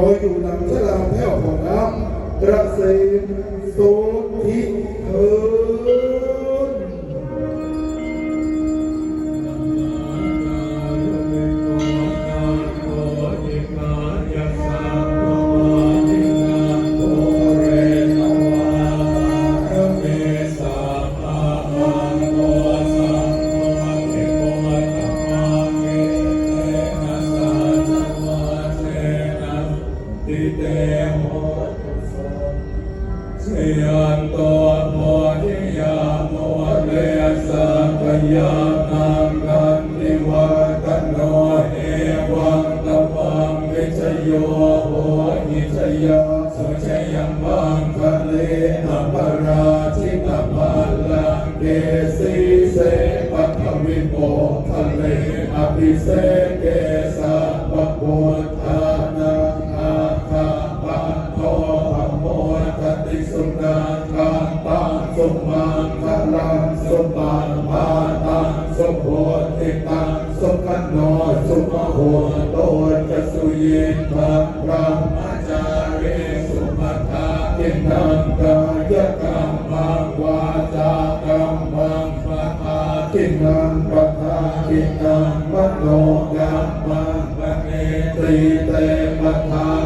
โดยอยู่หลังชลาแพ้วของน้ำกระเซ็นโสทิเธอ ติเตโหชยันตัวโพธิยาโมเลสักยานังกันติวัตโนเอวังตปังวิชโยโหหิชยาสุชยังบังคะเลนะปราชิตปัลลังเกสีเสปัทวิโปทะเลอภิเศษเกสะปะโพธ สุนาคันตังสุมังคลังสุปันปาตังสุโพธิตังสุขโนสุมโหโตจะสุยิทังพระมจาริสุมัทธากินังกายกรรมังวาจากรรมังปะทากินังปะทากินังมโนกรรมังปะเนตรีเตปะทา